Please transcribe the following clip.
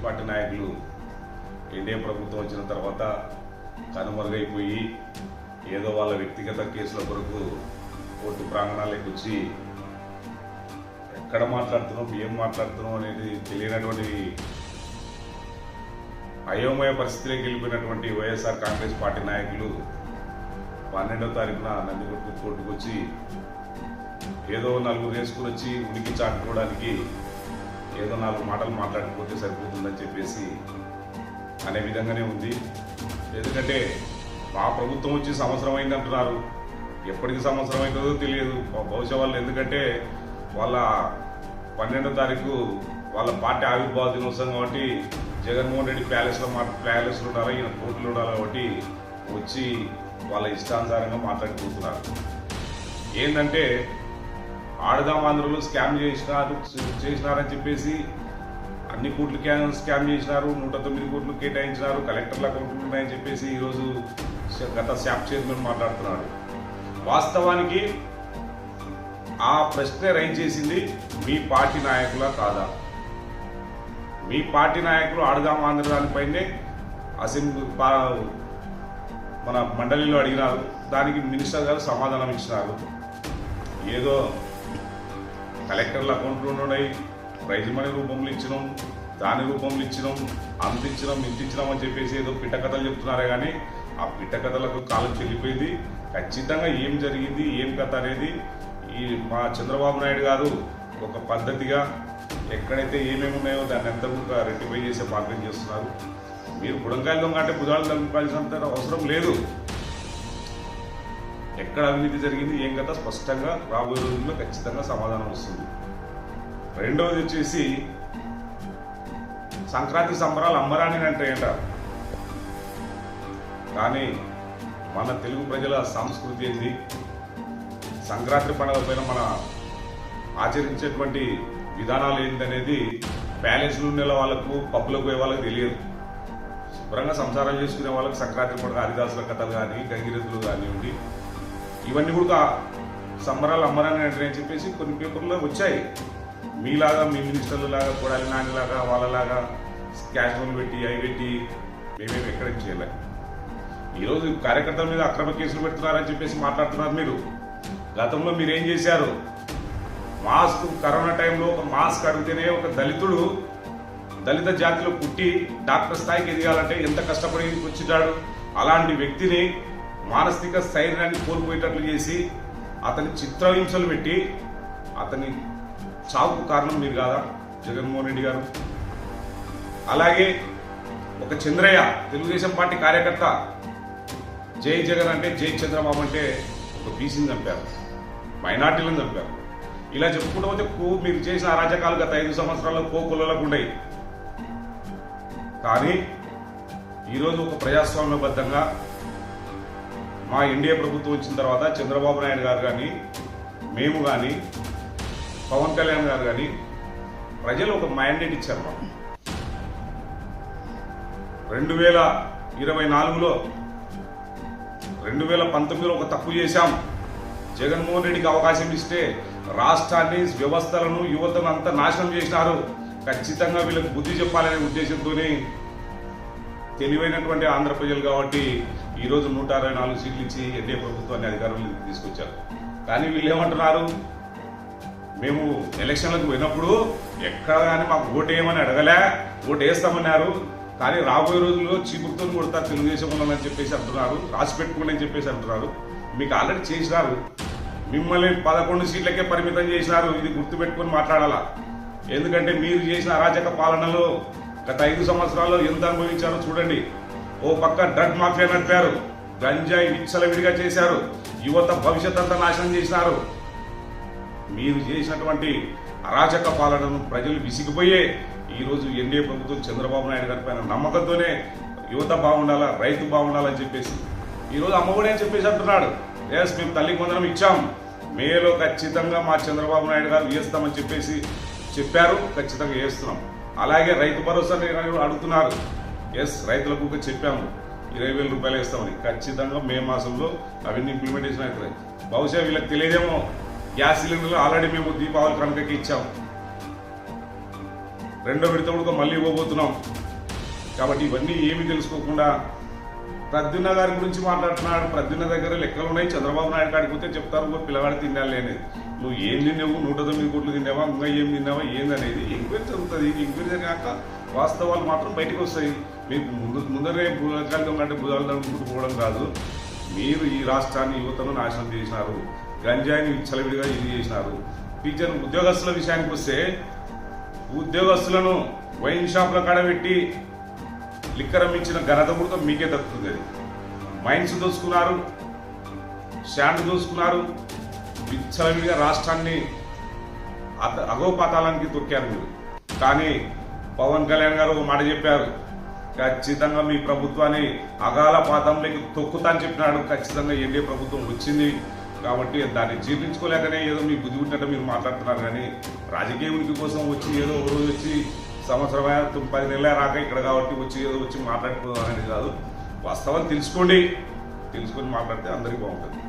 Congress party నాయకులు NDA ప్రభుత్వం వచ్చిన తర్వాత కనుమరుగైపోయి ఏదో వాళ్ళ వ్యక్తిగత కేసుల కొరకు కోర్టు ప్రాంగణాలకు వచ్చి ఎక్కడ మాట్లాడుతున్నాం ఏం మాట్లాడుతున్నాం అనేది తెలియనటువంటి అయోమయ పరిస్థితిలోకి వెళ్ళిపోయినటువంటి వైఎస్ఆర్ కాంగ్రెస్ పార్టీ నాయకులు పన్నెండో తారీఖున నందికొట్టు కోర్టుకు వచ్చి ఏదో నలుగురు వేసుకుని వచ్చి ఉనికి చాటుకోవడానికి ఏదో నాలుగు మాటలు మాట్లాడిపోతే సరిపోతుందని చెప్పేసి అనే విధంగానే ఉంది. ఎందుకంటే మా ప్రభుత్వం వచ్చి సంవత్సరం అయిందంటున్నారు. ఎప్పటికి సంవత్సరం అవుతుందో తెలియదు. బహుశా వాళ్ళు ఎందుకంటే వాళ్ళ పన్నెండో తారీఖు వాళ్ళ పార్టీ ఆవిర్భావ దినోత్సవం కాబట్టి జగన్మోహన్ రెడ్డి ప్యాలెస్లో మా ప్యాలెస్లో ఉండాలి ఈయన కోర్టులో ఉండాలి కాబట్టి వచ్చి వాళ్ళ ఇష్టానుసారంగా మాట్లాడిపోతున్నారు ఏంటంటే ఆడదాం ఆంధ్రలో స్కామ్ చేసినారు చేసినారని చెప్పేసి అన్ని కోట్లు స్కామ్ చేసినారు నూట తొమ్మిది కోట్లు కేటాయించినారు కలెక్టర్ల అకౌంట్లు ఉన్నాయని చెప్పేసి ఈరోజు గత శాప్ చైర్మన్ మాట్లాడుతున్నాడు వాస్తవానికి ఆ ప్రశ్న రైజ్ చేసింది మీ పార్టీ నాయకుల కాదా? మీ పార్టీ నాయకులు ఆడదాం ఆంధ్ర దానిపైనే అసెంబ్లీ పా- మన మండలిలో అడిగినారు దానికి మినిస్టర్ గారు సమాధానం ఇచ్చినారు. ఏదో కలెక్టర్ల అకౌంట్లు ఉన్నాయి ప్రైజ్ మనీ రూపంలో ఇచ్చినాం దాని రూపంలో ఇచ్చినాం అందించినాం ఇచ్చినాం అని చెప్పేసి ఏదో పిట్ట కథలు చెప్తున్నారే కానీ ఆ పిట్ట కథలకు కాలం చెల్లిపోయింది. ఖచ్చితంగా ఏం జరిగింది ఏం కథ అనేది ఈ మా చంద్రబాబు నాయుడు గారు ఒక పద్ధతిగా ఎక్కడైతే ఏమేమి ఉన్నాయో దాన్ని అంతా కూడా రెక్టిఫై చేసే మార్గం చేస్తున్నారు. మీరు బుడంకాయలు దొంగ అంటే భుజాలు తగ్గుకోవాల్సినంత అవసరం లేదు. ఎక్కడ అవినీతి జరిగింది ఏం కథ స్పష్టంగా రాబోయే రోజుల్లో ఖచ్చితంగా సమాధానం వస్తుంది. రెండవది వచ్చేసి సంక్రాంతి సంబరాలు అమ్మరాని అంటే అంటారు కానీ మన తెలుగు ప్రజల సంస్కృతి ఏంది? సంక్రాంతి పండుగ పైన మన ఆచరించేటువంటి విధానాలు ఏంటనేది ప్యాలెస్లు ఉండే వాళ్ళకు పప్పులకు పోయే వాళ్ళకి తెలియదు. శుభ్రంగా సంసారం చేసుకునే వాళ్ళకి సంక్రాంతి పండుగ హరిదాసుల కథలు కానీ గంగిరెద్దులు కానివ్వండి ఇవన్నీ కూడా సంబరాలు అమ్మరాని అని చెప్పేసి కొన్ని పేపర్లో వచ్చాయి. మీలాగా మీ మినిస్టర్లు లాగా కొడాలి నానిలాగా వాళ్ళలాగా క్యాష్ పెట్టి అవి పెట్టి మేమేమి ఎక్కడ చేయలే. ఈరోజు కార్యకర్తల మీద అక్రమ కేసులు పెడుతున్నారని చెప్పేసి మాట్లాడుతున్నారు మీరు. గతంలో మీరు ఏం చేశారు? మాస్క్ కరోనా టైంలో ఒక మాస్క్ అడిగితేనే ఒక దళితుడు దళిత జాతిలో పుట్టి డాక్టర్ స్థాయికి ఎదగాలంటే ఎంత కష్టపడి వచ్చినాడు అలాంటి వ్యక్తిని మానసిక స్థైర్యాన్ని కోల్పోయేటట్లు చేసి అతని చిత్రహింసలు పెట్టి అతని చావుకు కారణం మీరు కాదా? జగన్మోహన్ రెడ్డి గారు. అలాగే ఒక చంద్రయ్య తెలుగుదేశం పార్టీ కార్యకర్త. జై జగన్ అంటే జై చంద్రబాబు అంటే ఒక బీసీని చంపారు. మైనార్టీలను చంపారు. ఇలా చెప్పుకుంటూ పోతే కో మీరు చేసిన అరాజకాలు గత ఐదు సంవత్సరాల్లో కో కులలకు ఉండయి కానీ ఈరోజు ఒక ప్రజాస్వామ్యబద్ధంగా మా ఎన్డీఏ ప్రభుత్వం వచ్చిన తర్వాత చంద్రబాబు నాయుడు గారు కానీ మేము కానీ పవన్ కళ్యాణ్ గారు కానీ ప్రజలు ఒక మ్యాండేట్ ఇచ్చారు మాకు. రెండు వేల ఇరవై నాలుగులో రెండు వేల పంతొమ్మిదిలో ఒక తప్పు చేశాం. జగన్మోహన్ రెడ్డికి అవకాశం ఇస్తే రాష్ట్రాన్ని వ్యవస్థలను యువతను అంతా నాశనం చేసినారు. ఖచ్చితంగా వీళ్ళకి బుద్ధి చెప్పాలనే ఉద్దేశంతోనే తెలివైనటువంటి ఆంధ్ర ప్రజలు కాబట్టి ఈరోజు నూట అరవై నాలుగు సీట్లు ఇచ్చి ఎన్డీఏ ప్రభుత్వాన్ని అధికారంలోకి తీసుకొచ్చారు. కానీ వీళ్ళు ఏమంటున్నారు? మేము ఎలక్షన్లకు పోయినప్పుడు ఎక్కడ కానీ మాకు ఓటేయమని అడగలే ఓటు వేస్తామన్నారు కానీ రాబోయే రోజుల్లో చీపురుతో కొడతారు తెలుగుదేశం అని చెప్పేసి అంటున్నారు రాసి పెట్టుకోండి అని చెప్పేసి అంటున్నారు. మీకు ఆల్రెడీ చేసినారు. మిమ్మల్ని పదకొండు సీట్లకే పరిమితం చేసినారు. ఇది గుర్తుపెట్టుకొని మాట్లాడాలా? ఎందుకంటే మీరు చేసిన అరాచక పాలనలో గత ఐదు సంవత్సరాల్లో ఎంత అనుభవించారో చూడండి. ఓ పక్క డ్రగ్ మాఫియా నడిపారు. గంజాయి విచ్చలవిడిగా చేశారు. యువత భవిష్యత్ అంతా నాశనం చేసినారు. మీరు చేసినటువంటి అరాచక పాలనను ప్రజలు విసిగిపోయే ఈరోజు ఎన్డీఏ ప్రభుత్వం చంద్రబాబు నాయుడు గారి పైన నమ్మకంతోనే యువత బాగుండాలా రైతు బాగుండాలని చెప్పేసి. ఈ రోజు అమ్మఒడి అని చెప్పేసి అంటున్నాడు. ఎస్ మేము తల్లికి వందనం ఇచ్చాం. మేలో ఖచ్చితంగా మా చంద్రబాబు నాయుడు గారు వేస్తామని చెప్పేసి చెప్పారు. ఖచ్చితంగా వేస్తున్నాం. అలాగే రైతు భరోసా అడుగుతున్నారు. ఎస్ రైతులకు చెప్పాము. ఇరవై వేల రూపాయలు ఇస్తామని ఖచ్చితంగా మే మాసంలో అవన్నీ ఇంప్లిమెంటేషన్ అవుతుంది బహుశా వీళ్ళకి తెలియదేమో. గ్యాస్ సిలిండర్లు ఆల్రెడీ మేము దీపావళి కనుకకి ఇచ్చాం. రెండో విడత కూడా మళ్ళీ ఇవ్వబోతున్నాం. కాబట్టి ఇవన్నీ ఏమీ తెలుసుకోకుండా ప్రద్యున్న గారి గురించి మాట్లాడుతున్నాడు. ప్రద్యున్న దగ్గర లెక్కలు ఉన్నాయి. చంద్రబాబు నాయుడు కాడికి పోతే చెప్తారు పిల్లవాడి తిండాలి తినాలి అనేది. నువ్వు ఏం తిన్నావు నూట తొమ్మిది కోట్లు తిన్నావా? ఇంకా ఏం తిన్నావా? ఏందనేది? ఎంక్వైరీ జరుగుతుంది ఎంక్వైరీ జరిగాక వాస్తవాలు మాత్రం బయటకు వస్తాయి. మీకు ముందు ముందరే భూజాలు కంటే భుజాలు దొంగకుంటూ పోవడం కాదు. మీరు ఈ రాష్ట్రాన్ని యువతను నాశనం చేసినారు. గంజాయిని చలవిడిగా ఇది చేసినారు. టీచర్ ఉద్యోగస్తుల విషయానికి వస్తే ఉద్యోగస్తులను వైన్ షాప్ల కడబెట్టి లిక్కర్ అమ్మించిన ఘనత కూడా మీకే దక్కుతుంది అది. మైన్స్ దోసుకున్నారు శాండ్ దోసుకున్నారు విచ్చలవిడిగా రాష్ట్రాన్ని అత- అగోపాతాలానికి తొక్కారు మీరు కానీ పవన్ కళ్యాణ్ గారు ఒక మాట చెప్పారు. ఖచ్చితంగా మీ ప్రభుత్వాన్ని అగాల పాతంలోకి తొక్కుతా అని చెప్పినాడు. ఖచ్చితంగా ఎన్డీఏ ప్రభుత్వం వచ్చింది. కాబట్టి దాన్ని జీర్ణించుకోలేకనే ఏదో మీ బుద్ధి ఉంటే మీరు మాట్లాడుతున్నారు. కానీ రాజకీయ ఉనికి కోసం వచ్చి ఏదో ఒక రోజు వచ్చి సంవత్సరం పది నెలల రాక ఇక్కడ కాబట్టి వచ్చి ఏదో వచ్చి మాట్లాడుకోవడం అనేది కాదు. వాస్తవం తెలుసుకోండి. తెలుసుకొని మాట్లాడితే అందరికీ బాగుంటుంది.